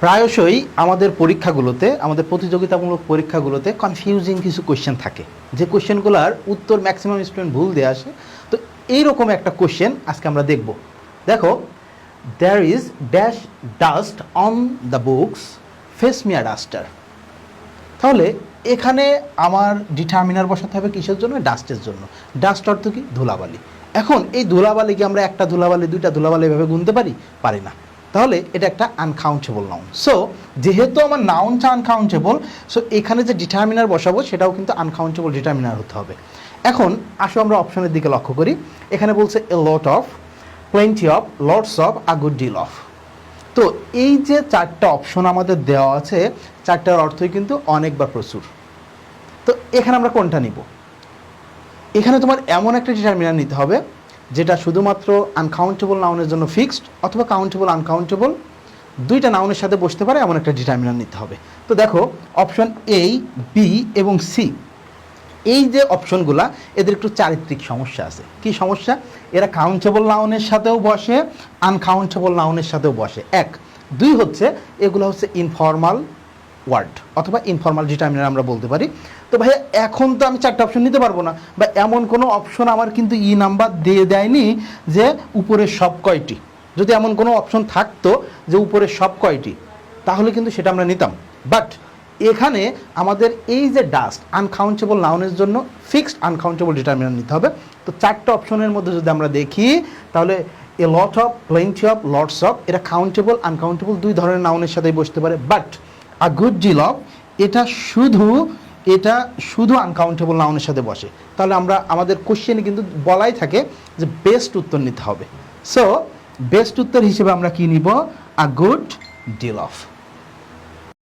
প্রায়শই আমাদের পরীক্ষাগুলোতে, আমাদের প্রতিযোগিতামূলক পরীক্ষাগুলোতে কনফিউজিং কিছু কোয়েশ্চেন থাকে। যে কোয়েশ্চেনগুলোর উত্তর ম্যাক্সিমাম স্টুডেন্ট ভুল দিয়ে আসে। তো এইরকম একটা কোয়েশ্চেন আজকে আমরা দেখব। দেখো there is dash dust on the books face Mia duster তাহলে এখানে আমার ডিটারমিনার বসাতে হবে কিসের জন্য? ডাস্টের জন্য। ডাস্ট অর্থ কি? ধুলাবালি। এখন এই ধুলাবালিকে আমরা একটা ধুলাবালি, দুইটা ধুলাবালি এভাবে গুনতে পারি? পারি না। তাহলে এটা একটা আনকাউন্টেবল নাউন সো যেহেতু আমার নাউনটা আনকাউন্টেবল সো এখানে যে ডিটারমিনার বসাবো, সেটাও কিন্তু আনকাউন্টেবল ডিটারমিনার হতে হবে। এখন আসো আমরা অপশনের দিকে লক্ষ্য করি। এখানে বলছে a lot of plenty of lots of a good deal of তো এই যে চারটা অপশন আমাদের দেওয়া আছে, চারটার অর্থই কিন্তু অনেক বা প্রচুর। তো এখানে আমরা কোনটা নিব? এখানে তোমার এমন একটা ডিটারমিনার নিতে হবে যেটা শুধুমাত্র আনকাউন্টেবল নাউনের জন্য ফিক্সড অথবা কাউন্টেবল আনকাউন্টেবল দুইটা নাউনের সাথে বসতে পারে, এমন একটা ডিটারমিনার নিতে হবে। তো দেখো অপশন এ বি এবং সি এই যে অপশনগুলা এদের একটু চারিত্রিক সমস্যা আছে। কি সমস্যা? এরা কাউন্টেবল নাউনের সাথেও বসে আনকাউন্টেবল নাউনের সাথেও বসে। এক। দুই হচ্ছে, এগুলো হচ্ছে ইনফর্মাল ওয়ার্ড অথবা ইনফর্মাল ডিটারমিনার আমরা বলতে পারি। তো ভাইয়া, এখন তো আমি চারটা অপশন নিতে পারব না। বা এমন কোনো অপশন আমার কিন্তু ই নাম্বার দিয়ে দেয়নি যে উপরের সব কয়টি। যদি এমন কোনো অপশন থাকতো যে উপরের সব কয়টি, তাহলে কিন্তু সেটা আমরা নিতাম। বাট এখানে আমাদের এই যে ডাস্ট আনকাউন্টেবল নাউনের জন্য ফিক্সড আনকাউন্টেবল ডিটারমিনার নিতে হবে। তো চারটা অপশনের মধ্যে যদি আমরা দেখি, তাহলে a lot of plenty of lots of এটা কাউন্টেবল আনকাউন্টেবল দুই ধরনের নাউনের সাথেই বসতে পারে। But a good deal of এটা শুধু এটা শুধু আনকাউন্টেবল নাউনের সাথে বসে। তাহলে আমরা, আমাদের কোশ্চেনে কিন্তু বলাই থাকে যে বেস্ট উত্তর নিতে হবে। সো বেস্ট উত্তর হিসেবে আমরা কি নিব? আ গুড ডিল অফ